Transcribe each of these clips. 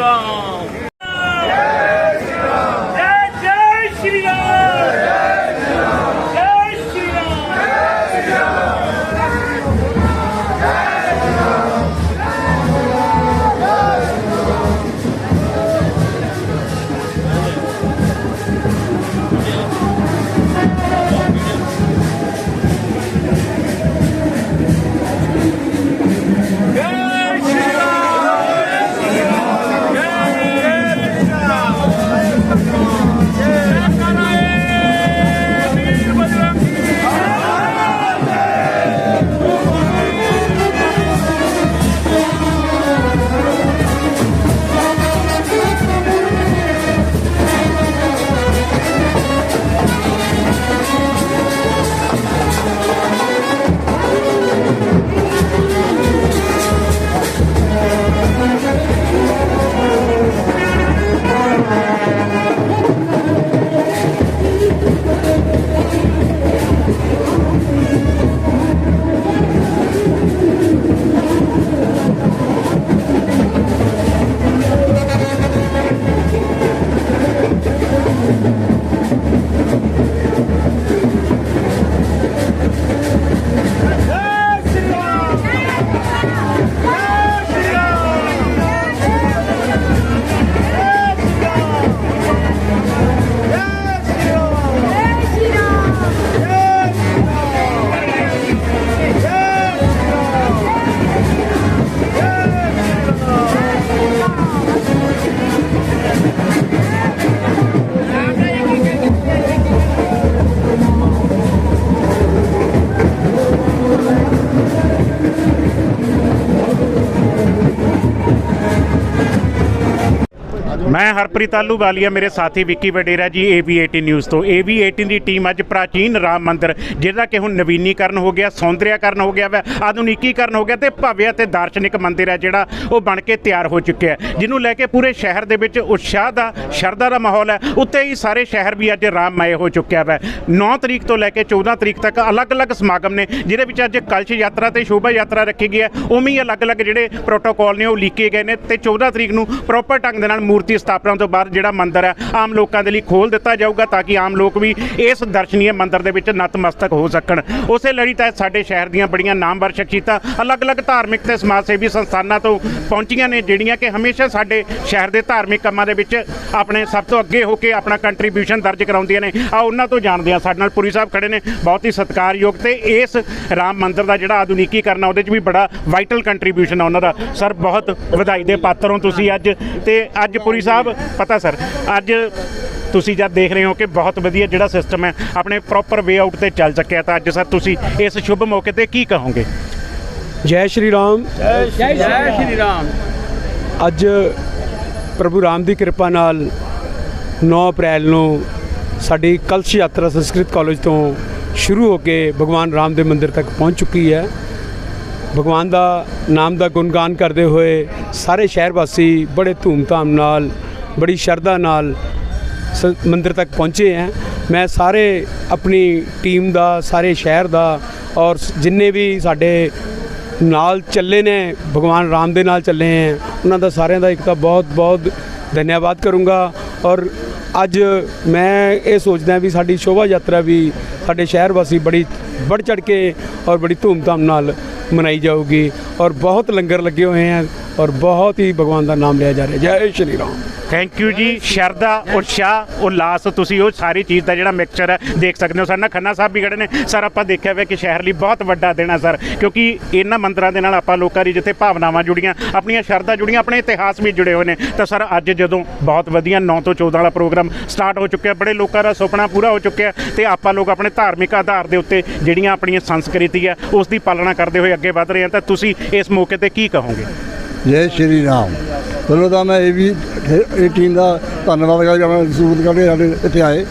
ਜੈ ਸ਼੍ਰੀ ਮੈਂ ਹਰਪ੍ਰੀਤ ਆਲੂ ਵਾਲੀਆ ਮੇਰੇ ਸਾਥੀ ਵਿੱਕੀ ਵਡੇਰਾ ਜੀ AB18 ਨਿਊਜ਼ ਤੋਂ। AB18 ਦੀ ਟੀਮ ਅੱਜ ਪ੍ਰਾਚੀਨ ਰਾਮ ਮੰਦਿਰ, ਜਿਹਦਾ ਕਿ ਹੁਣ ਨਵੀਨੀਕਰਨ ਹੋ ਗਿਆ ਸੌਂਦਰਿਆਕਰਨ ਹੋ ਗਿਆ, ਵਾ ਆਧੁਨਿਕੀਕਰਨ ਹੋ ਗਿਆ ਤੇ ਭਵਯ ਤੇ ਦਾਰਸ਼ਨਿਕ ਮੰਦਿਰ ਹੈ ਜਿਹੜਾ ਉਹ ਬਣ ਕੇ ਤਿਆਰ ਹੋ ਚੁੱਕਿਆ ਹੈ। ਜਿਹਨੂੰ ਲੈ ਕੇ ਪੂਰੇ ਸ਼ਹਿਰ ਦੇ ਵਿੱਚ ਉਤਸ਼ਾਹ ਦਾ, ਸ਼ਰਧਾ ਦਾ ਮਾਹੌਲ ਹੈ, ਉੱਤੇ ਹੀ ਸਾਰੇ ਸ਼ਹਿਰ ਵੀ ਅੱਜ ਰਾਮਮय ਹੋ ਚੁੱਕਿਆ ਵਾ। 9 ਤਰੀਕ ਤੋਂ ਲੈ ਕੇ 14 ਤਰੀਕ ਤੱਕ ਅਲੱਗ-ਅਲੱਗ ਸਮਾਗਮ ਨੇ, ਜਿਹਦੇ ਵਿੱਚ ਅੱਜ ਕਲਸ਼ ਯਾਤਰਾ ਤੇ ਸ਼ੋਭਾ ਯਾਤਰਾ ਰੱਖੀ ਗਈ ਹੈ। ਉਵੇਂ ਹੀ ਅਲੱਗ-ਅਲੱਗ ਜਿਹੜੇ ਪ੍ਰੋਟੋਕੋਲ ਨੇ ਉਹ ਲੀਕੇ ਗਏ ਨੇ ਤੇ 14 ਤਰੀਕ ਨੂੰ ਪ੍ਰੋਪਰ ਢੰਗ ਦੇ ਨਾਲ ਮੂਰਤੀ ਸਥਾਪਨਾ ਤੋਂ ਬਾਅਦ ਜਿਹੜਾ ਮੰਦਿਰ ਹੈ, ਆਮ ਲੋਕਾਂ ਦੇ ਲਈ ਖੋਲ ਦਿੱਤਾ ਜਾਊਗਾ ਤਾਂ ਕਿ ਆਮ ਲੋਕ ਵੀ ਇਸ ਦਰਸ਼ਨੀय ਮੰਦਿਰ ਦੇ ਵਿੱਚ ਨਤਮਸਤਕ ਹੋ ਸਕਣ। ਉਸੇ ਲੜੀ ਤਹਿਤ ਸਾਡੇ ਸ਼ਹਿਰ ਦੀਆਂ ਬੜੀਆਂ ਨਾਮਵਰ ਸ਼ਖਸੀਅਤਾਂ, ਅਲੱਗ-ਅਲੱਗ ਧਾਰਮਿਕ ਤੇ ਸਮਾਜ ਸੇਵੀ ਸੰਸਥਾਨਾਂ ਤੋਂ ਪਹੁੰਚੀਆਂ ਨੇ, ਜਿਹੜੀਆਂ ਕਿ ਹਮੇਸ਼ਾ ਸਾਡੇ ਸ਼ਹਿਰ ਦੇ ਧਾਰਮਿਕ ਕੰਮਾਂ ਦੇ ਵਿੱਚ ਆਪਣੇ ਸਭ ਤੋਂ ਅੱਗੇ ਹੋ ਕੇ ਆਪਣਾ ਕੰਟਰੀਬਿਊਸ਼ਨ ਦਰਜ ਕਰਾਉਂਦੀਆਂ ਨੇ। ਆ ਉਹਨਾਂ ਤੋਂ ਜਾਣਦੇ ਆ ਸਾਡੇ ਨਾਲ ਪੁਰੀ ਸਾਹਿਬ ਖੜੇ ਨੇ। ਬਹੁਤ ਹੀ ਸਤਿਕਾਰਯੋਗ ਤੇ ਇਸ ਰਾਮ ਮੰਦਿਰ ਦਾ ਜਿਹੜਾ ਆਧੁਨਿਕੀਕਰਨ ਆ, ਉਹਦੇ 'ਚ ਵੀ ਬੜਾ ਵਾਈਟਲ ਕੰਟਰੀਬਿਊਸ਼ਨ ਆ ਉਹਨਾਂ ਦਾ। ਸਰ, ਬਹੁਤ ਵਧਾਈ ਦੇ ਪਾਤਰ ਹੋ ਤੁਸੀਂ ਅੱਜ ਤੇ ਅੱਜ ਪੁਰੀ ਸਾਹਿਬ ਪਤਾ ਸਰ ਅੱਜ ਤੁਸੀਂ ਜਦ ਦੇਖ ਰਹੇ ਹੋ ਕਿ ਬਹੁਤ ਵਧੀਆ ਜਿਹੜਾ ਸਿਸਟਮ ਹੈ ਆਪਣੇ ਪ੍ਰੋਪਰ ਵੇ ਆਊਟ ਤੇ ਚੱਲ ਸਕਿਆ ਤਾਂ ਅੱਜ ਸਰ ਤੁਸੀਂ ਇਸ ਸ਼ੁਭ ਮੌਕੇ ਤੇ ਕੀ ਕਹੋਗੇ? ਜੈ ਸ਼੍ਰੀ ਰਾਮ। ਜੈ ਸ਼੍ਰੀ ਰਾਮ। ਅੱਜ ਪ੍ਰਭੂ ਰਾਮ ਦੀ ਕਿਰਪਾ ਨਾਲ 9 ਅਪ੍ਰੈਲ ਨੂੰ ਸਾਡੀ ਕਲਸ਼ ਯਾਤਰਾ ਸੰਸਕ੍ਰਿਤ ਕਾਲਜ ਤੋਂ ਸ਼ੁਰੂ ਹੋ ਕੇ ਭਗਵਾਨ ਰਾਮ ਦੇ ਮੰਦਿਰ ਤੱਕ ਪਹੁੰਚ ਚੁੱਕੀ ਹੈ। ਭਗਵਾਨ ਦਾ ਨਾਮ ਦਾ ਗੁਣਗਾਨ ਕਰਦੇ ਹੋਏ ਸਾਰੇ ਸ਼ਹਿਰ ਵਾਸੀ ਬੜੇ ਧੂਮਧਾਮ ਨਾਲ ਬੜੀ ਸ਼ਰਧਾ ਨਾਲ ਸ- ਮੰਦਿਰ ਤੱਕ ਪਹੁੰਚੇ ਹੈ। ਮੈਂ ਸਾਰੇ ਆਪਣੀ ਟੀਮ ਦਾ, ਸਾਰੇ ਸ਼ਹਿਰ ਦਾ ਔਰ ਜਿੰਨੇ ਵੀ ਸਾਡੇ ਨਾਲ ਚੱਲੇ ਨੇ, ਭਗਵਾਨ ਰਾਮ ਦੇ ਨਾਲ ਚੱਲੇ ਹੈ, ਉਹਨਾਂ ਦਾ ਸਾਰਿਆਂ ਦਾ ਇੱਕ ਤਾਂ ਬਹੁਤ ਬਹੁਤ ਧੰਨਵਾਦ ਕਰੂੰਗਾ ਔਰ ਅੱਜ ਮੈਂ ਇਹ ਸੋਚਦਾ ਵੀ ਸਾਡੀ ਸ਼ੋਭਾ ਯਾਤਰਾ ਵੀ ਸਾਡੇ ਸ਼ਹਿਰ ਵਾਸੀ ਬੜੀ ਵੱਧ ਚੜ ਕੇ ਔਰ ਬੜੀ ਧੂਮਧਾਮ ਨਾਲ ਮਨਾਈ ਜਾਊਗੀ ਔਰ ਬਹੁਤ ਲੰਗਰ ਲੱਗੇ ਹੋਏ ਹਨ ਔਰ ਬਹੁਤ ਹੀ ਭਗਵਾਨ ਦਾ ਨਾਮ ਲਿਆ ਜਾ ਰਿਹਾ। ਜੈ ਸ਼੍ਰੀ ਰਾਮ। ਥੈਂਕ ਯੂ ਜੀ ਸ਼ਰਧਾ ਉਤਸ਼ਾਹ ਉਲਾਸ ਤੁਸੀਂ ਉਹ ਸਾਰੀ ਚੀਜ਼ ਦਾ ਜਿਹੜਾ ਮਿਕਸਚਰ ਹੈ ਦੇਖ ਸਕਦੇ ਹੋ ਸਰ ਨਾ ਖੰਨਾ ਸਾਹਿਬ ਵੀ ਖੜੇ ਨੇ ਸਰ ਆਪਾਂ ਦੇਖਿਆ ਹੋਇਆ ਕਿ ਸ਼ਹਿਰ ਲਈ ਬਹੁਤ ਵੱਡਾ ਦਿਨ ਹੈ ਸਰ ਕਿਉਂਕਿ ਇਹਨਾਂ ਮੰਦਰਾਂ ਦੇ ਨਾਲ ਆਪਾਂ ਲੋਕਾਂ ਦੀ ਜਿੱਥੇ ਭਾਵਨਾਵਾਂ ਜੁੜੀਆਂ ਆਪਣੀਆਂ ਸ਼ਰਧਾ ਜੁੜੀਆਂ ਆਪਣੇ ਇਤਿਹਾਸ ਵੀ ਜੁੜੇ ਹੋਏ ਨੇ ਤਾਂ ਸਰ ਅੱਜ ਜਦੋਂ ਬਹੁਤ ਵਧੀਆ 9 ਤੋਂ 14 ਵਾਲਾ ਪ੍ਰੋਗਰਾਮ ਸਟਾਰਟ ਹੋ ਚੁੱਕਿਆ ਬੜੇ ਲੋਕਾਂ ਦਾ ਸੁਪਨਾ ਪੂਰਾ ਹੋ ਚੁੱਕਿਆ ਤੇ ਆਪਾਂ ਲੋਕ ਆਪਣੇ ਧਾਰਮਿਕ ਆਧਾਰ ਦੇ ਉੱਤੇ ਜਿਹੜੀਆਂ ਆਪਣੀਆਂ ਸੰਸਕ੍ਰਿਤੀ ਆ ਉਸ ਦੀ ਪਾਲਣਾ ਕਰਦੇ ਹੋਏ ਅੱਗੇ ਵਧ ਰਹੇ ਹਾਂ ਤਾਂ ਤੁਸੀਂ ਇਸ ਮੌਕੇ ਤੇ ਕੀ ਕਹੋਗੇ ਜੈ ਸ਼੍ਰੀ ਰਾਮ। ਪਹਿਲਾਂ ਤਾਂ ਮੈਂ ਇਹ ਵੀ ਇਹ ਟੀਮ ਦਾ ਧੰਨਵਾਦ ਕਰਦਾ ਮੈਂ ਸੂਰਤ ਕਰਕੇ ਸਾਡੇ ਇੱਥੇ ਆਏ।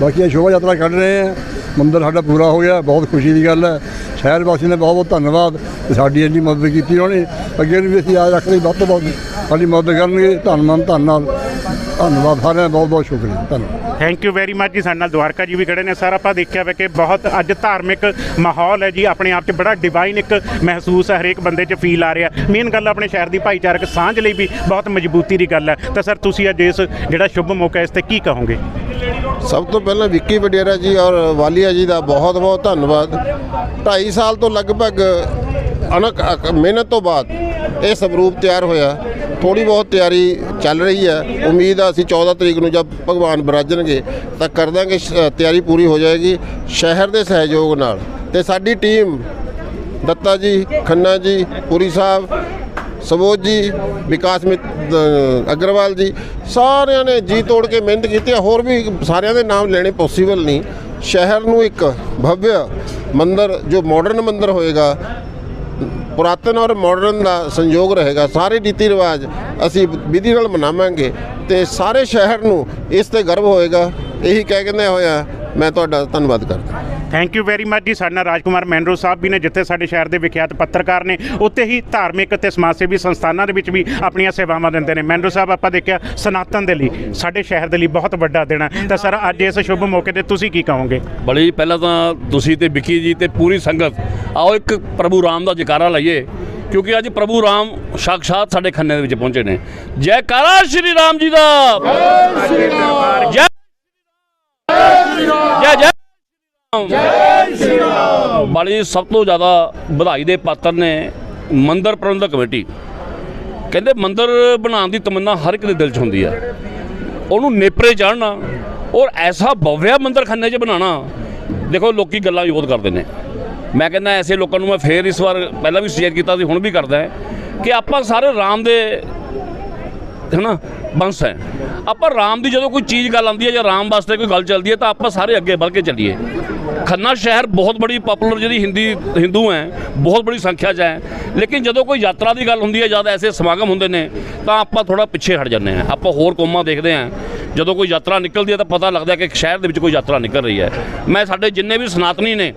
ਬਾਕੀ ਇਹ ਸ਼ੋਭਾ ਯਾਤਰਾ ਕੱਢ ਰਹੇ ਆ ਮੰਦਰ ਸਾਡਾ ਪੂਰਾ ਹੋ ਗਿਆ, ਬਹੁਤ ਖੁਸ਼ੀ ਦੀ ਗੱਲ ਹੈ। ਸ਼ਹਿਰ ਵਾਸੀ ਨੇ ਬਹੁਤ ਬਹੁਤ ਧੰਨਵਾਦ ਤੇ ਸਾਡੀ ਇੰਨੀ ਮਦਦ ਕੀਤੀ ਉਹਨੇ ਅੱਗੇ ਵੀ ਅਸੀਂ ਆ ਰੱਖ ਵੱਧ ਤੋਂ ਵੱਧ ਸਾਡੀ ਮਦਦ ਕਰਨਗੇ ਧੰਨਵਾਦ ਧੰਨ ਨਾਲ। ਧੰਨਵਾਦ ਸਾਰਿਆਂ ਦਾ ਬਹੁਤ ਬਹੁਤ ਸ਼ੁਕਰੀਆ ਧੰਨਵਾਦ। ਥੈਂਕ ਯੂ ਵੈਰੀ ਮੱਚ ਜੀ ਸਾਡੇ ਨਾਲ ਦੁਆਰਕਾ ਜੀ ਵੀ ਖੜੇ ਨੇ। ਸਰ ਆਪਾਂ ਦੇਖਿਆ ਵੇ ਕਿ ਬਹੁਤ ਅੱਜ ਧਾਰਮਿਕ ਮਾਹੌਲ ਹੈ ਜੀ ਆਪਣੇ ਆਪ 'ਚ ਬੜਾ ਡਿਵਾਈਨ ਇੱਕ ਮਹਿਸੂਸ ਹੈ ਹਰੇਕ ਬੰਦੇ 'ਚ ਫੀਲ ਆ ਰਿਹਾ। ਮੇਨ ਗੱਲ ਆਪਣੇ ਸ਼ਹਿਰ ਦੀ ਭਾਈਚਾਰਕ ਸਾਂਝ ਲਈ ਵੀ ਬਹੁਤ ਮਜ਼ਬੂਤੀ ਦੀ ਗੱਲ ਹੈ। ਤਾਂ ਸਰ ਤੁਸੀਂ ਅੱਜ ਇਸ ਜਿਹੜਾ ਸ਼ੁਭ ਮੌਕਾ ਇਸ ਤੇ ਕੀ ਕਹੋਗੇ? ਸਭ ਤੋਂ ਪਹਿਲਾਂ ਵਿੱਕੀ ਵਡੇਰਾ ਜੀ ਔਰ ਵਾਲੀਆ ਜੀ ਦਾ ਬਹੁਤ ਬਹੁਤ ਧੰਨਵਾਦ। 2.5 ਸਾਲ ਤੋਂ ਲਗਭਗ ਅਣਕ ਅਕ- ਮਿਹਨਤ ਤੋਂ ਬਾਅਦ ਇਹ ਸਵਰੂਪ ਤਿਆਰ ਹੋਇਆ। ਥੋੜੀ ਬਹੁਤ ਤਿਆਰੀ ਚੱਲ ਰਹੀ ਹੈ। ਉਮੀਦ ਆ ਅਸੀਂ 14 ਤਰੀਕ ਨੂੰ ਜਦ ਭਗਵਾਨ ਬਰਾਜਣਗੇ, ਤਾਂ ਕਰ ਦਾਂਗੇ ਸ਼- ਤਿਆਰੀ ਪੂਰੀ ਹੋ ਜਾਏਗੀ ਸ਼ਹਿਰ ਦੇ ਸਹਿਯੋਗ ਨਾਲ। ਤੇ ਸਾਡੀ ਟੀਮ, ਦੱਤਾ ਜੀ, ਖੰਨਾ ਜੀ, ਪੁਰੀ ਸਾਹਿਬ ਸਬੋਧ ਜੀ, ਵਿਕਾਸ ਮਿਤ ਅਗਰਵਾਲ ਜੀ, ਸਾਰਿਆਂ ਨੇ ਜੀ ਤੋੜ ਕੇ ਮਿਹਨਤ ਕੀਤੀ ਹੋਰ ਵੀ ਸਾਰਿਆਂ ਦੇ ਨਾਮ ਲੈਣੇ ਪੋਸੀਬਲ ਨਹੀਂ। ਸ਼ਹਿਰ ਨੂੰ ਇੱਕ ਭਵਯ ਮੰਦਰ, ਜੋ ਮਾਡਰਨ ਮੰਦਰ ਹੋਏਗਾ ਪੁਰਾਤਨ ਔਰ ਮਾਡਰਨ ਦਾ ਸੰਯੋਗ ਰਹੇਗਾ, ਸਾਰੇ ਰੀਤੀ ਰਿਵਾਜ ਅਸੀਂ ਵਿਧੀ ਨਾਲ ਮਨਾਵਾਂਗੇ ਤੇ ਸਾਰੇ ਸ਼ਹਿਰ ਨੂੰ ਇਸ ਤੇ ਗਰਵ ਹੋਏਗਾ। ਇਹੀ ਕਹਿ ਕਹਿੰਦੇ ਹੋਇਆ, ਮੈਂ ਤੁਹਾਡਾ ਧੰਨਵਾਦ ਕਰਦਾ। ਥੈਂਕ ਯੂ ਵੈਰੀ ਮੱਚ ਜੀ। ਸਾਡੇ ਨਾਲ ਰਾਜਕੁਮਾਰ ਮੈਨਰੋ ਸਾਹਿਬ ਵੀ ਨੇ ਜਿੱਥੇ ਸਾਡੇ ਸ਼ਹਿਰ ਦੇ ਵਿਖਿਆਤ ਪੱਤਰਕਾਰ ਨੇ ਉੱਥੇ ਹੀ ਧਾਰਮਿਕ ਅਤੇ ਸਮਾਜ ਸੇਵੀ ਸੰਸਥਾਨਾਂ ਦੇ ਵਿੱਚ ਵੀ ਆਪਣੀਆਂ ਸੇਵਾਵਾਂ ਦਿੰਦੇ ਨੇ। ਮੈਨਰੋ ਸਾਹਿਬ ਆਪਾਂ ਦੇਖਿਆ ਸਨਾਤਨ ਦੇ ਲਈ ਸਾਡੇ ਸ਼ਹਿਰ ਦੇ ਲਈ ਬਹੁਤ ਵੱਡਾ ਦਿਨ ਹੈ। ਤਾਂ ਸਰ ਅੱਜ ਇਸ ਸ਼ੁਭ ਮੌਕੇ ਤੇ ਤੁਸੀਂ ਕੀ ਕਹੋਗੇ? ਬੜੀ ਪਹਿਲਾਂ ਤਾਂ ਤੁਸੀਂ ਤੇ ਵਿੱਕੀ ਜੀ ਤੇ ਪੂਰੀ ਸੰਗਤ ਆਓ ਇੱਕ ਪ੍ਰਭੂ ਰਾਮ ਦਾ ਜਕਾਰਾ ਲਈਏ। ਕਿਉਂਕਿ ਅੱਜ ਪ੍ਰਭੂ ਰਾਮ ਸਾਖਸ਼ਾਤ ਸਾਡੇ ਖੰਨੇ ਦੇ ਵਿੱਚ ਪਹੁੰਚੇ ਨੇ। ਜੈਕਾਰਾ ਸ਼੍ਰੀ ਰਾਮ ਜੀ ਦਾ। ਜੈ ਸ਼੍ਰੀ ਰਾਮ। ਜੈ ਜੈ ਸ਼੍ਰੀ ਰਾਮ। ਬੜੀ ਸਭ ਤੋਂ ਜ਼ਿਆਦਾ ਵਧਾਈ ਦੇ ਪਾਤਰ ਨੇ ਮੰਦਰ ਪ੍ਰਬੰਧਕ ਕਮੇਟੀ। ਕਹਿੰਦੇ ਮੰਦਰ ਬਣਾਉਣ ਦੀ ਤਮੰਨਾ ਹਰ ਇੱਕ ਦੇ ਦਿਲ 'ਚ ਹੁੰਦੀ ਆ। ਉਹਨੂੰ ਨੇਪਰੇ ਚੜ੍ਹਨਾ ਔਰ ਐਸਾ ਭਵਿਆ ਮੰਦਰ ਖੰਨੇ 'ਚ ਬਣਾਉਣਾ, ਦੇਖੋ ਲੋਕੀ ਗੱਲਾਂ ਵੀ ਬਹੁਤ ਕਰਦੇ ਨੇ। ਮੈਂ ਕਹਿੰਦਾ ਐਸੇ ਲੋਕਾਂ ਨੂੰ ਮੈਂ ਫੇਰ ਇਸ ਵਾਰ ਪਹਿਲਾਂ ਵੀ ਸ਼ੇਅਰ ਕੀਤਾ ਸੀ, ਹੁਣ ਵੀ ਕਰਦਾ ਕਿ ਆਪਾਂ ਸਾਰੇ ਰਾਮ ਦੇ ਹੈਨਾ, ਬੰਸ ਹੈ। ਆਪਾਂ ਰਾਮ ਦੀ ਜਦੋਂ ਕੋਈ ਚੀਜ਼ ਗੱਲ ਆਉਂਦੀ ਹੈ ਜਾਂ ਰਾਮ ਵਾਸਤੇ ਕੋਈ ਗੱਲ ਚੱਲਦੀ ਹੈ ਤਾਂ ਆਪਾਂ ਸਾਰੇ ਅੱਗੇ ਵੱਧ ਕੇ ਚੱਲੀਏ। ਖੰਨਾ ਸ਼ਹਿਰ ਬਹੁਤ ਬੜੀ ਪਪੂਲਰ ਜਿਹੜੀ ਹਿੰਦੀ, ਹਿੰਦੂ ਹੈ, ਬਹੁਤ ਬੜੀ ਸੰਖਿਆ 'ਚ ਹੈ। ਲੇਕਿਨ ਜਦੋਂ ਕੋਈ ਯਾਤਰਾ ਦੀ ਗੱਲ ਹੁੰਦੀ ਹੈ ਜਦ ਐਸੇ ਸਮਾਗਮ ਹੁੰਦੇ ਨੇ, ਤਾਂ ਆਪਾਂ ਥੋੜਾ ਪਿੱਛੇ ਹਟ ਜਾਂਦੇ ਹਾਂ। ਆਪਾਂ ਹੋਰ ਕੌਮਾਂ ਦੇਖਦੇ ਹਾਂ। ਜਦੋਂ ਕੋਈ ਯਾਤਰਾ ਨਿਕਲਦੀ ਹੈ, ਤਾਂ ਪਤਾ ਲੱਗਦਾ ਕਿ ਸ਼ਹਿਰ ਦੇ ਵਿੱਚ ਕੋਈ ਯਾਤਰਾ ਨਿਕਲ ਰਹੀ ਹੈ। ਮੈਂ ਸਾਡੇ ਜਿੰਨੇ ਵੀ ਸਨਾਤਨੀ ਨੇ,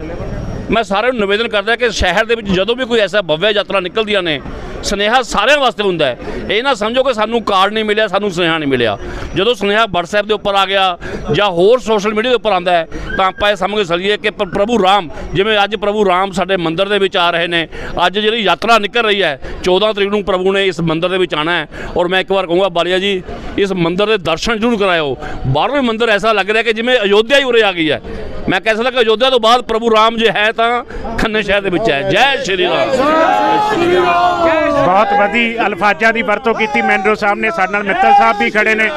ਮੈਂ ਸਾਰਿਆਂ ਨੂੰ ਨਿਵੇਦਨ ਕਰਦਾ ਕਿ ਸ਼ਹਿਰ ਦੇ ਵਿੱਚ ਜਦੋਂ ਵੀ ਕੋਈ ਐਸਾ ਭਵਯ ਯਾਤਰਾ ਨਿਕਲਦੀਆਂ ਨੇ ਸੁਨੇਹਾ ਸਾਰਿਆਂ ਵਾਸਤੇ ਹੁੰਦਾ ਹੈ। ਇਹ ਨਾ ਸਮਝੋ ਕਿ ਸਾਨੂੰ ਕਾਰਡ ਨਹੀਂ ਮਿਲਿਆ, ਸਾਨੂੰ ਸੁਨੇਹਾ ਨਹੀਂ ਮਿਲਿਆ। ਜਦੋਂ ਸੁਨੇਹਾ WhatsApp ਦੇ ਉੱਪਰ ਆ ਗਿਆ ਜਾਂ ਹੋਰ ਸੋਸ਼ਲ ਮੀਡੀਆ ਦੇ ਉੱਪਰ ਆਂਦਾ ਹੈ, ਤਾਂ ਆਪਾਂ ਇਹ ਸਮਝ ਸਕੀਏ ਕਿ ਪ੍ਰਭੂ ਰਾਮ, ਜਿਵੇਂ ਅੱਜ ਪ੍ਰਭੂ ਰਾਮ ਸਾਡੇ ਮੰਦਿਰ ਦੇ ਵਿੱਚ ਆ ਰਹੇ ਨੇ, ਅੱਜ ਜਿਹੜੀ ਯਾਤਰਾ ਨਿਕਲ ਰਹੀ ਹੈ 14 ਤਰੀਕ ਨੂੰ ਪ੍ਰਭੂ ਨੇ ਇਸ ਮੰਦਿਰ ਦੇ ਵਿੱਚ ਆਣਾ ਹੈ। ਔਰ ਮੈਂ ਇੱਕ ਵਾਰ ਕਹੂੰਗਾ, ਬਾਲੀਆ ਜੀ, ਇਸ ਮੰਦਿਰ ਦੇ ਦਰਸ਼ਨ ਜ਼ਰੂਰ ਕਰਾਇਓ। ਬਾਹਰੋਂ ਮੰਦਿਰ ਐਸਾ ਲੱਗ ਰਿਹਾ ਕਿ ਜਿਵੇਂ ਅਯੋਧਿਆ ਹੀ ਉਰੇ ਆ ਗਈ ਹੈ। ਮੈਂ ਕਹਿ ਸਕਦਾ ਕਿ ਅਯੋਧਿਆ ਤੋਂ ਬਾਅਦ ਪ੍ਰਭੂ ਰਾਮ ਜੇ ਹੈ ਤਾਂ ਖੰਨੇ ਸ਼ਹਿਰ ਦੇ ਵਿੱਚ ਹੈ। ਜੈ ਸ਼੍ਰੀ ਰਾਮ। ਬਹੁਤ ਵਧੀ ਅਲਫਾਜ਼ਾਂ ਦੀ ਵਰਤੋਂ ਕੀਤੀ ਮੈਨਰੋ ਸਾਹਿਬ ਨੇ। ਸਾਡੇ ਨਾਲ ਮਿੱਤਲ ਸਾਹਿਬ ਵੀ ਖੜੇ ਨੇ।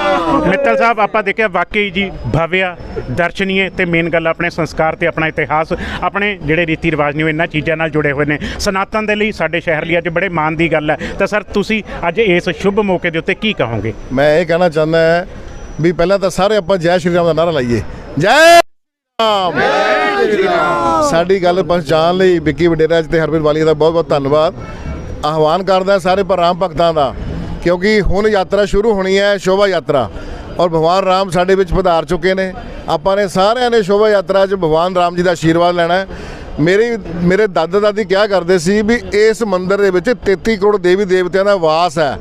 ਮਿੱਤਲ ਸਾਹਿਬ ਆਪਾਂ ਦੇਖਿਆ ਵਾਕਈ ਜੀ ਭਵਿਆ ਦਰਸ਼ਨੀਏ ਤੇ ਮੇਨ ਗੱਲ ਆਪਣੇ ਸੰਸਕਾਰ ਤੇ ਆਪਣਾ ਇਤਿਹਾਸ ਆਪਣੇ ਜਿਹੜੇ ਰੀਤੀ ਰਿਵਾਜ ਨੇ ਉਹ ਇਹਨਾਂ ਚੀਜ਼ਾਂ ਨਾਲ ਜੁੜੇ ਹੋਏ ਨੇ। ਸਨਾਤਨ ਦੇ ਲਈ ਸਾਡੇ ਸ਼ਹਿਰ ਲਈ ਅੱਜ ਬੜੇ ਮਾਣ ਦੀ ਗੱਲ ਹੈ। ਤਾਂ ਸਰ ਤੁਸੀਂ ਅੱਜ ਇਸ ਸ਼ੁਭ ਮੌਕੇ ਦੇ ਉੱਤੇ ਕੀ ਕਹੋਗੇ? ਮੈਂ ਇਹ ਕਹਿਣਾ ਚਾਹੁੰਦਾ ਹਾਂ ਵੀ ਪਹਿਲਾਂ ਤਾਂ ਸਾਰੇ ਆਪਾਂ ਜੈ ਸ਼੍ਰੀ ਰਾਮ ਦਾ ਨਾਰਾ ਲਾਈਏ। ਜੈ ਸਾਡੀ ਗੱਲ ਪਹੁੰਚਾਉਣ ਲਈ ਵਿੱਕੀ ਵਡੇਰਾ ਜੀ ਤੇ ਹਰਪ੍ਰੀਤ ਵਾਲੀਆ ਦਾ ਬਹੁਤ ਬਹੁਤ ਧੰਨਵਾਦ। ਆਹਵਾਨ ਕਰਦਾ ਸਾਰੇ ਪਰ ਰਾਮ ਭਗਤਾਂ ਦਾ ਕਿਉਂਕਿ ਹੁਣ ਯਾਤਰਾ ਸ਼ੁਰੂ ਹੋਣੀ ਹੈ ਸ਼ੋਭਾ ਯਾਤਰਾ। ਔਰ ਭਗਵਾਨ ਰਾਮ ਸਾਡੇ ਵਿੱਚ ਪਧਾਰ ਚੁੱਕੇ ਨੇ। ਆਪਾਂ ਨੇ ਸਾਰਿਆਂ ਨੇ ਸ਼ੋਭਾ ਯਾਤਰਾ 'ਚ ਭਗਵਾਨ ਰਾਮ ਜੀ ਦਾ ਆਸ਼ੀਰਵਾਦ ਲੈਣਾ ਹੈ। ਮੇਰੀ ਮੇਰੇ ਦਾਦਾ ਦਾਦੀ ਕਿਹਾ ਕਰਦੇ ਸੀ ਵੀ ਇਸ ਮੰਦਿਰ ਦੇ ਵਿੱਚ 33 ਕਰੋੜ ਦੇਵੀ ਦੇਵਤਿਆਂ ਦਾ ਵਾਸ ਹੈ।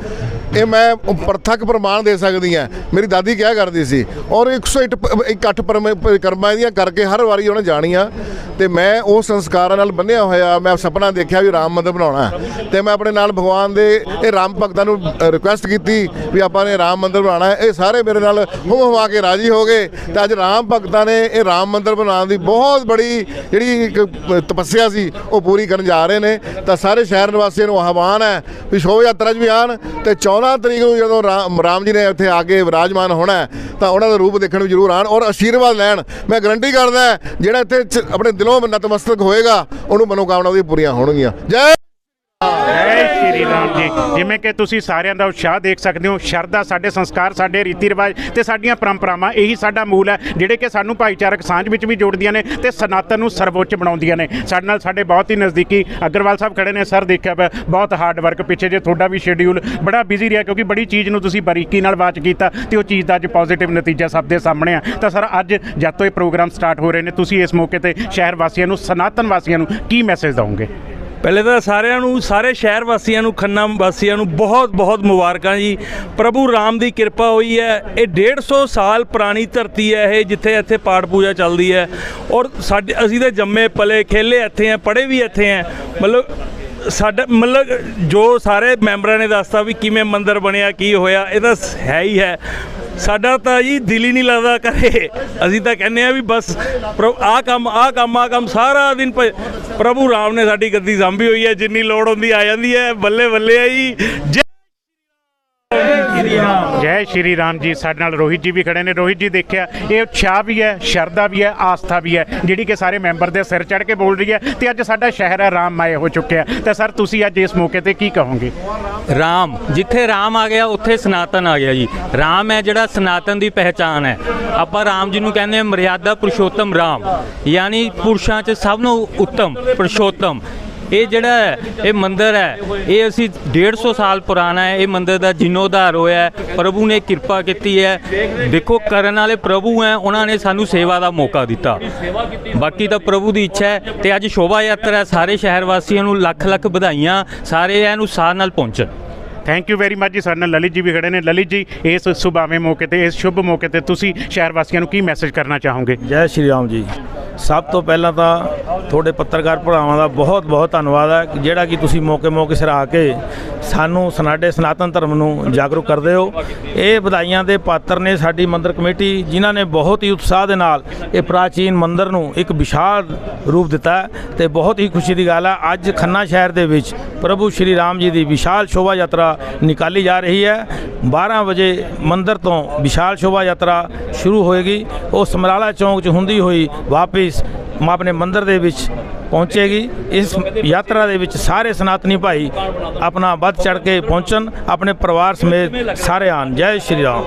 ਇਹ ਮੈਂ ਪ੍ਰਤੱਖ ਪ੍ਰਮਾਣ ਦੇ ਸਕਦੀ ਹਾਂ। ਮੇਰੀ ਦਾਦੀ ਕਿਹਾ ਕਰਦੀ ਸੀ? ਔਰ 108 ਪ- ਇਕੱਠ ਪਰਮ- ਪਰਿਕਰਮਾ ਇਹਦੀਆਂ ਕਰਕੇ ਹਰ ਵਾਰੀ ਉਹਨੇ ਜਾਣੀਆਂ। ਤੇ ਮੈਂ ਉਹ ਸੰਸਕਾਰਾਂ ਨਾਲ ਬੰਨਿਆ ਹੋਇਆ, ਮੈਂ ਸੁਪਨਾ ਦੇਖਿਆ ਵੀ ਰਾਮ ਮੰਦਰ ਬਣਾਉਣਾ ਹੈ। ਤੇ ਮੈਂ ਆਪਣੇ ਨਾਲ ਭਗਵਾਨ ਦੇ, ਇਹ ਰਾਮ ਭਗਤਾਂ ਨੂੰ ਰਿਕੁਐਸਟ ਕੀਤੀ ਵੀ ਆਪਾਂ ਨੇ ਰਾਮ ਮੰਦਰ ਬਣਾਉਣਾ ਇਹ ਸਾਰੇ ਮੇਰੇ ਨਾਲ ਹੁਮ ਹੁਮਾ ਕੇ ਰਾਜੀ ਹੋ ਗਏ। ਤੇ ਅੱਜ ਰਾਮ ਭਗਤਾਂ ਨੇ ਇਹ ਰਾਮ ਮੰਦਰ ਬਣਾਉਣ ਦੀ ਬਹੁਤ ਬੜੀ ਜਿਹੜੀ ਤਪੱਸਿਆ ਸੀ, ਉਹ ਪੂਰੀ ਕਰਨ ਜਾ ਰਹੇ ਨੇ। ਤਾਂ ਸਾਰੇ ਸ਼ਹਿਰ ਨਿਵਾਸੀਆਂ ਨੂੰ ਆਹਵਾਨ ਹੈ ਵੀ ਸ਼ੋਭਾ ਯਾਤਰਾ 'ਚ ਵੀ ਆਣ ਤੇ 14 ਤਰੀਕ ਨੂੰ ਜਦੋਂ ਰਾਮ ਰਾਮ ਜੀ ਨੇ ਇੱਥੇ ਆ ਕੇ ਵਿਰਾਜਮਾਨ ਹੋਣਾ ਤਾਂ ਉਹਨਾਂ ਦਾ ਰੂਪ ਦੇਖਣ ਨੂੰ ਜ਼ਰੂਰ ਆਣ ਔਰ ਆਸ਼ੀਰਵਾਦ ਲੈਣ। ਮੈਂ ਗਰੰਟੀ ਕਰਦਾ ਜਿਹੜਾ ਇੱਥੇ ਆਪਣੇ ਦਿਲੋਂ ਨਤਮਸਤਕ ਹੋਏਗਾ, ਉਹਨੂੰ ਮਨੋਕਾਮਨਾ ਉਹਦੀਆਂ ਪੂਰੀਆਂ ਹੋਣਗੀਆਂ। ਜੈ ਸ਼੍ਰੀ ਰਾਮ ਜੀ। ਜਿਵੇਂ ਕਿ ਤੁਸੀਂ ਸਾਰਿਆਂ ਦਾ ਉਤਸ਼ਾਹ ਦੇਖ ਸਕਦੇ ਹੋ, ਸ਼ਰਧਾ ਸਾਡੇ ਸੰਸਕਾਰ, ਸਾਡੇ ਰੀਤੀ ਰਿਵਾਜ ਤੇ ਸਾਡੀਆਂ ਪਰੰਪਰਾਵਾਂ, ਇਹੀ ਸਾਡਾ ਮੂਲ ਹੈ, ਜਿਹੜੇ ਕਿ ਸਾਨੂੰ ਭਾਈਚਾਰਕ ਸਾਂਝ ਵਿੱਚ ਵੀ ਜੋੜਦੀਆਂ ਨੇ ਤੇ ਸਨਾਤਨ ਨੂੰ ਸਰਵਉੱਚ ਬਣਾਉਂਦੀਆਂ ਨੇ। ਸਾਡੇ ਨਾਲ ਸਾਡੇ ਬਹੁਤ ਹੀ ਨਜ਼ਦੀਕੀ ਅਗਰਵਾਲ ਸਾਹਿਬ ਖੜੇ ਨੇ, ਸਰ ਦੇਖਿਆ ਪਿਆ, ਬਹੁਤ ਹਾਰਡ ਵਰਕ ਪਿੱਛੇ ਜੇ ਤੁਹਾਡਾ ਵੀ ਸ਼ੈਡਿਊਲ ਬੜਾ ਬਿਜ਼ੀ ਰਿਹਾ, ਕਿਉਂਕਿ ਬੜੀ ਚੀਜ਼ ਨੂੰ ਤੁਸੀਂ ਬਾਰੀਕੀ ਨਾਲ ਵਾਚ ਕੀਤਾ ਤੇ ਉਹ ਚੀਜ਼ ਦਾ ਅੱਜ ਪੋਜ਼ਿਟਿਵ ਨਤੀਜਾ ਸਭ ਦੇ ਸਾਹਮਣੇ ਆ। ਤਾਂ ਸਰ, ਅੱਜ ਜਦ ਤੋਂ ਇਹ ਪ੍ਰੋਗਰਾਮ ਸਟਾਰਟ ਹੋ ਰਹੇ ਨੇ, ਤੁਸੀਂ ਇਸ ਮੌਕੇ ਤੇ ਸ਼ਹਿਰ ਵਾਸੀਆਂ ਨੂੰ, ਸਨਾਤਨ ਵਾਸੀਆਂ ਨੂੰ ਕੀ ਮੈਸੇਜ ਦਵੋਗੇ? ਪਹਿਲੇ ਤਾਂ ਸਾਰਿਆਂ ਨੂੰ, ਸਾਰੇ ਸ਼ਹਿਰ ਵਾਸੀਆਂ ਨੂੰ, ਖੰਨਾ ਵਾਸੀਆਂ ਨੂੰ ਬਹੁਤ ਬਹੁਤ ਮੁਬਾਰਕਾਂ ਜੀ। ਪ੍ਰਭੂ ਰਾਮ ਦੀ ਕਿਰਪਾ ਹੋਈ ਹੈ। ਇਹ 150 ਸਾਲ ਪੁਰਾਣੀ ਧਰਤੀ ਹੈ ਇਹ, ਜਿੱਥੇ ਇੱਥੇ ਪਾਠ ਪੂਜਾ ਚੱਲਦੀ ਹੈ। ਔਰ ਸਾਡੇ, ਅਸੀਂ ਤਾਂ ਜੰਮੇ, ਪਲੇ, ਖੇਲੇ ਇੱਥੇ ਆ, ਪੜ੍ਹੇ ਵੀ ਇੱਥੇ ਆ। ਮਤਲਬ ਸਾਡਾ ਮਤਲਬ ਜੋ ਸਾਰੇ ਮੈਂਬਰਾਂ ਨੇ ਦੱਸਤਾ ਵੀ ਕਿਵੇਂ ਮੰਦਿਰ ਬਣਿਆ, ਕੀ ਹੋਇਆ, ਇਹ ਤਾਂ ਹੈ ਹੀ ਹੈ। ਸਾਡਾ ਤਾਂ ਜੀ ਦਿਲ ਹੀ ਨਹੀਂ ਲੱਗਦਾ ਕਰੇ। ਅਸੀਂ ਤਾਂ ਕਹਿੰਦੇ ਆ ਵੀ ਬਸ ਆਹ ਕੰਮ ਆਹ ਕੰਮ ਆਹ ਕੰਮ ਸਾਰਾ ਦਿਨ ਪ੍ਰਭੂ ਰਾਮ ਨੇ ਸਾਡੀ ਗੱਦੀ ਸਾਂਭੀ ਹੋਈ ਹੈ। ਜਿੰਨੀ ਲੋੜ ਹੁੰਦੀ ਆ ਜਾਂਦੀ ਹੈ। ਬੱਲੇ ਬੱਲੇ ਆ ਜੀ ਜੈ ਜੈ ਸ਼੍ਰੀ ਰਾਮ ਜੀ ਸਾਡੇ ਨਾਲ ਰੋਹਿਤ ਜੀ ਵੀ ਖੜੇ ਨੇ। ਰੋਹਿਤ ਜੀ ਦੇਖਿਆ ਇਹ ਉਤਸ਼ਾਹ ਵੀ ਹੈ ਸ਼ਰਧਾ ਵੀ ਹੈ ਆਸਥਾ ਵੀ ਹੈ ਜਿਹੜੀ ਕਿ ਸਾਰੇ ਮੈਂਬਰ ਦੇ ਸਿਰ ਚੜ ਕੇ ਬੋਲ ਰਹੀ ਹੈ ਤੇ ਅੱਜ ਸਾਡਾ ਸ਼ਹਿਰ ਹੈ ਰਾਮਮय ਹੋ। ਚੁੱਕਿਆ ਤੇ ਸਰ ਤੁਸੀਂ ਅੱਜ ਇਸ ਮੌਕੇ ਤੇ ਕੀ ਕਹੋਗੇ? ਰਾਮ ਜਿੱਥੇ ਰਾਮ ਆ ਗਿਆ ਉੱਥੇ ਸਨਾਤਨ ਆ ਗਿਆ ਜੀ। ਰਾਮ ਹੈ ਜਿਹੜਾ ਸਨਾਤਨ ਦੀ ਪਹਿਚਾਨ ਹੈ। ਆਪਾਂ ਰਾਮ ਜੀ ਨੂੰ ਕਹਿੰਦੇ ਹਾਂ ਮਰਿਆਦਾ ਪੁਰਸ਼ੋਤਮ ਰਾਮ। ਯਾਨੀ ਪੁਰਸ਼ਾਂ 'ਚ ਸਭ ਨੂੰ ਉੱਤਮ ਪੁਰਸ਼ੋਤਮ। ਇਹ ਜਿਹੜਾ ਇਹ ਮੰਦਿਰ ਹੈ ਇਹ ਅਸੀਂ 150 ਸਾਲ ਪੁਰਾਣਾ ਹੈ ਇਹ ਮੰਦਿਰ ਦਾ ਜੀਰਣੋਧਾਰ ਹੋਇਆ ਪ੍ਰਭੂ ਨੇ ਕਿਰਪਾ ਕੀਤੀ ਹੈ। ਦੇਖੋ ਕਰਨ ਵਾਲੇ ਪ੍ਰਭੂ ਹੈ ਉਹਨਾਂ ਨੇ ਸਾਨੂੰ ਸੇਵਾ ਦਾ ਮੌਕਾ ਦਿੱਤਾ। ਬਾਕੀ ਤਾਂ ਪ੍ਰਭੂ ਦੀ ਇੱਛਾ ਹੈ ਤੇ ਅੱਜ ਸ਼ੋਭਾ ਯਾਤਰਾ ਹੈ, ਸਾਰੇ ਸ਼ਹਿਰ ਵਾਸੀਆਂ ਨੂੰ ਲੱਖ ਲੱਖ ਵਧਾਈਆਂ ਸਾਰੇ ਇਹਨੂੰ ਸਾਰ ਨਾਲ ਪਹੁੰਚਣ। ਥੈਂਕ ਯੂ ਵੈਰੀ ਮਚ ਜੀ ਸਾਡੇ ਨਾਲ ਲਲਿਤ ਜੀ ਵੀ ਖੜੇ ਨੇ। ਲਲਿਤ ਜੀ ਇਸ ਸੁਭਾਵੇਂ ਮੌਕੇ ਤੇ ਇਸ ਸ਼ੁਭ ਮੌਕੇ ਤੇ ਤੁਸੀਂ ਸ਼ਹਿਰ ਵਾਸੀਆਂ ਨੂੰ ਕੀ ਮੈਸੇਜ ਕਰਨਾ ਚਾਹੋਗੇ? ਜੈ ਸ਼੍ਰੀ ਰਾਮ ਜੀ। ਸਭ ਤੋਂ ਪਹਿਲਾਂ ਤਾਂ ਤੁਹਾਡੇ ਪੱਤਰਕਾਰ ਭਰਾਵਾਂ ਦਾ ਬਹੁਤ ਬਹੁਤ ਧੰਨਵਾਦ ਹੈ ਜਿਹੜਾ ਕਿ ਤੁਸੀਂ ਮੌਕੇ-ਮੌਕੇ ਸਿਰ ਆ ਕੇ ਸਾਨੂੰ ਸਨਾਡੇ ਸਨਾਤਨ ਧਰਮ ਨੂੰ ਜਾਗਰੂਕ ਕਰਦੇ ਹੋ। ਇਹ ਵਧਾਈਆਂ ਦੇ ਪਾਤਰ ਨੇ ਸਾਡੀ ਮੰਦਰ ਕਮੇਟੀ, ਜਿਨ੍ਹਾਂ ਨੇ ਬਹੁਤ ਹੀ ਉਤਸ਼ਾਹ ਦੇ ਨਾਲ ਇਹ ਪ੍ਰਾਚੀਨ ਮੰਦਰ ਨੂੰ ਇੱਕ ਵਿਸ਼ਾਲ ਰੂਪ ਦਿੱਤਾ ਹੈ ਤੇ ਬਹੁਤ ਹੀ ਖੁਸ਼ੀ ਦੀ ਗੱਲ ਹੈ, ਅੱਜ ਖੰਨਾ ਸ਼ਹਿਰ ਦੇ ਵਿੱਚ ਪ੍ਰਭੂ ਸ਼੍ਰੀ ਰਾਮ ਜੀ ਦੀ ਵਿਸ਼ਾਲ ਸ਼ੋਭਾ ਯਾਤਰਾ ਨਿਕਾਲੀ ਜਾ ਰਹੀ ਹੈ। 12 ਵਜੇ ਮੰਦਰ ਤੋਂ ਵਿਸ਼ਾਲ ਸ਼ੋਭਾ ਯਾਤਰਾ ਸ਼ੁਰੂ ਹੋਏਗੀ। ਉਹ ਸਮਰਾਲਾ ਚੌਂਕ 'ਚ ਹੁੰਦੀ ਹੋਈ ਵਾਪਿਸ ਮਾਂ ਆਪਣੇ ਮੰਦਿਰ ਦੇ ਵਿੱਚ ਪਹੁੰਚੇਗੀ। ਇਸ ਯਾਤਰਾ ਦੇ ਵਿੱਚ ਸਾਰੇ ਸਨਾਤਨੀ ਭਾਈ ਆਪਣਾ ਵੱਧ ਚੜ ਕੇ ਪਹੁੰਚਣ, ਆਪਣੇ ਪਰਿਵਾਰ ਸਮੇਤ ਸਾਰੇ ਆਣ Jai Shri Ram.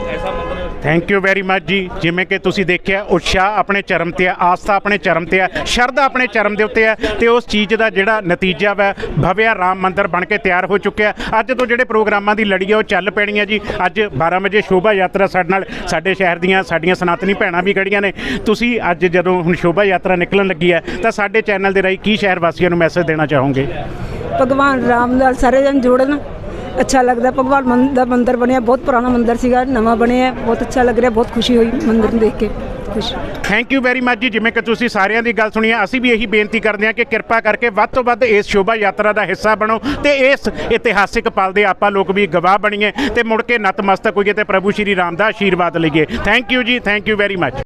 Thank you very much ਜੀ। ਜਿਵੇਂ ਕਿ ਤੁਸੀਂ ਦੇਖਿਆ, ਉਤਸ਼ਾਹ ਆਪਣੇ ਚਰਮ ਤੇ ਹੈ ਆਸਥਾ ਆਪਣੇ ਚਰਮ ਤੇ ਆ, ਸ਼ਰਧਾ ਆਪਣੇ ਚਰਮ ਦੇ ਉੱਤੇ ਆ ਤੇ ਉਸ ਚੀਜ਼ ਦਾ ਜਿਹੜਾ ਨਤੀਜਾ ਵਾ, ਭਵਿਆ ਰਾਮ ਮੰਦਿਰ ਬਣ ਕੇ ਤਿਆਰ ਹੋ ਚੁੱਕਿਆ। ਅੱਜ ਤੋਂ ਜਿਹੜੇ ਪ੍ਰੋਗਰਾਮਾਂ ਦੀ ਲੜੀ ਆ, ਉਹ ਚੱਲ ਪੈਣੀ ਹੈ ਜੀ। ਅੱਜ 12 ਵਜੇ ਸ਼ੋਭਾ ਯਾਤਰਾ ਸਾਡੇ ਨਾਲ, ਸਾਡੇ ਸ਼ਹਿਰ ਦੀਆਂ, ਸਾਡੀਆਂ ਸਨਾਤਨੀ ਭੈਣਾਂ ਵੀ ਖੜੀਆਂ ਨੇ। ਤੁਸੀਂ ਅੱਜ ਜਦੋਂ ਹੁਣ ਸ਼ੋਭਾ ਯਾਤਰਾ ਨਿਕਲਣ ਲੱਗੀ ਹੈ ਤਾਂ ਸਾਡੇ ਚੈਨਲ ਦੇ ਰਾਹੀਂ ਕੀ ਸ਼ਹਿਰ ਵਾਸੀਆਂ ਨੂੰ ਮੈਸੇਜ ਦੇਣਾ ਚਾਹੋਗੇ? ਭਗਵਾਨ ਰਾਮ ਨਾਲ ਸਾਰੇ ਜਨ ਜੁੜਨ। ਅੱਛਾ ਲੱਗਦਾ, ਭਗਵਾਨ ਮਨ ਦਾ ਮੰਦਿਰ ਬਣਿਆ, ਬਹੁਤ ਪੁਰਾਣਾ ਮੰਦਿਰ ਸੀਗਾ, ਨਵਾਂ ਬਣਿਆ, ਬਹੁਤ ਅੱਛਾ ਲੱਗ ਰਿਹਾ, ਬਹੁਤ ਖੁਸ਼ੀ ਹੋਈ ਮੰਦਿਰ ਨੂੰ ਦੇਖ ਕੇ, ਖੁਸ਼। ਥੈਂਕ ਯੂ ਵੈਰੀ ਮੱਚ ਜੀ, ਜਿਵੇਂ ਕਿ ਤੁਸੀਂ ਸਾਰਿਆਂ ਦੀ ਗੱਲ ਸੁਣੀ ਹੈ ਅਸੀਂ ਵੀ ਇਹੀ ਬੇਨਤੀ ਕਰਦੇ ਹਾਂ ਕਿ ਕਿਰਪਾ ਕਰਕੇ ਵੱਧ ਤੋਂ ਵੱਧ ਇਸ ਸ਼ੋਭਾ ਯਾਤਰਾ ਦਾ ਹਿੱਸਾ ਬਣੋ ਤੇ ਇਸ ਇਤਿਹਾਸਿਕ ਪਲ ਦੇ ਆਪਾਂ ਲੋਕ ਵੀ ਗਵਾਹ ਬਣੀਏ ਤੇ ਮੁੜ ਕੇ ਨਤਮਸਤਕ ਹੋਈਏ ਤੇ ਪ੍ਰਭੂ ਸ਼੍ਰੀ ਰਾਮ ਦਾ ਆਸ਼ੀਰਵਾਦ ਲਈਏ। ਥੈਂਕ ਯੂ ਜੀ ਥੈਂਕ ਯੂ ਵੈਰੀ ਮੱਚ